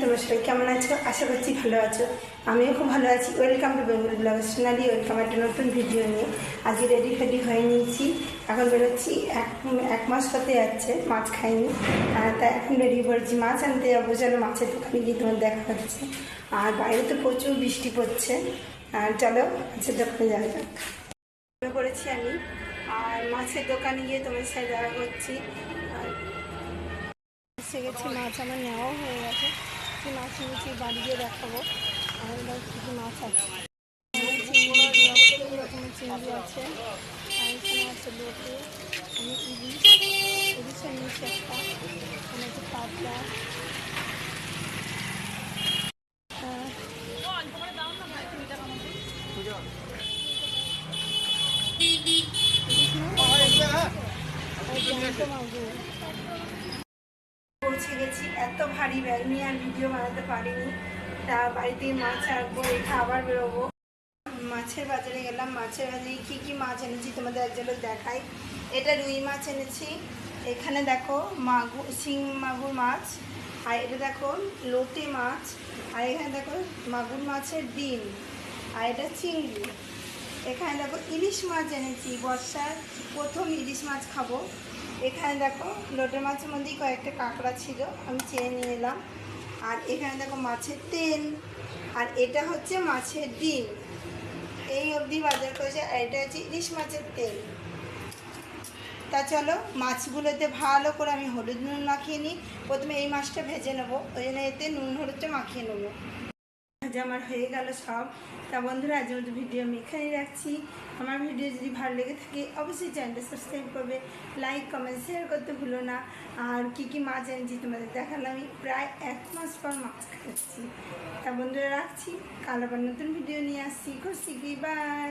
তোমরা সবাই কেমন আছো? আশা করছি ভালো আছো। আমিও খুব ভালো আছি। Welcome to Bengal blog Sonali welcome একটা নতুন ভিডিও নিয়ে। আজকে রেডি ফেডি হয়ে নিয়েছি। এখন বেরোচ্ছি। এক এক মাস হতে যাচ্ছে, মাছ খাইনি। তাই এখন রেডি করেছি মাছ আনতে যাব। যেন মাছের দোকানে গিয়ে তোমার দেখা হচ্ছে। আর বাইরে তো প্রচুর বৃষ্টি পড়ছে। আর চলো মাছের দোকানে যাওয়া যাক। পড়েছি আমি। আর মাছের দোকানে গিয়ে তোমার সাথে দেখা করছি। এসে গেছে মাছ আমার নেওয়াও হয়ে গেছে। কি মাছ নিয়েছি বাড়ি গিয়ে দেখাবো আর এবার কী কী মাছ আছে চিংড়ি আছে চিংড়ি আছে আর এখানে আছে লোটে আমি ইলিশ ইলিশের নিচে একটা এখানে আছে পাতলা আহ, আর ভারী ব্যাগ নিয়ে আর ভিডিও বানাতে পারিনি। তা বাড়িতে মাছ রাখব রেখে আবার বেরোবো। মাছের বাজারে গেলাম। মাছের বাজারে কী কী মাছ এনেছি তোমাদের এক ঝলক দেখাই। এটা রুই মাছ এনেছি। এখানে দেখো মাগুর, শিং মাগুর মাছ। আর এটা দেখো লোটে মাছ। আর এখানে দেখো মাগুর মাছের ডিম। আর এটা চিংড়ি। এখানে দেখো ইলিশ মাছ এনেছি। বর্ষার প্রথম ইলিশ মাছ খাব। এখানে দেখো লোটে মাছের মধ্যেই কয়েকটা কাঁকড়া ছিল, আমি চেয়ে নিয়ে এলাম। আর এখানে দেখো মাছের তেল, আর এটা হচ্ছে মাছের ডিম। এই অবধি বাজার করেছে, আর এটা হচ্ছে ইলিশ মাছের তেল। তা চলো, মাছগুলোতে ভালো করে আমি হলুদ নুন মাখিয়ে নিই। প্রথমে এই মাছটা ভেজে নেব, ওই জন্য এতে নুন, হলুদটা মাখিয়ে নেব। আমার হয়ে গেল সব। তা বন্ধুরা, আজ মতো ভিডিও আমি এখানেই রাখছি। আমার ভিডিও যদি ভালো লেগে থাকে, অবশ্যই চ্যানেলটা সাবস্ক্রাইব করবে লাইক কমেন্ট শেয়ার করতে ভুলো না। আর কি কী মাছ এনেছি তোমাদের দেখালাম, আমি প্রায় এক মাস পর মাছ খাচ্ছি। তা বন্ধুরা, রাখছি। কাল আবার নতুন ভিডিও নিয়ে আসছি। খুব শিখি বাই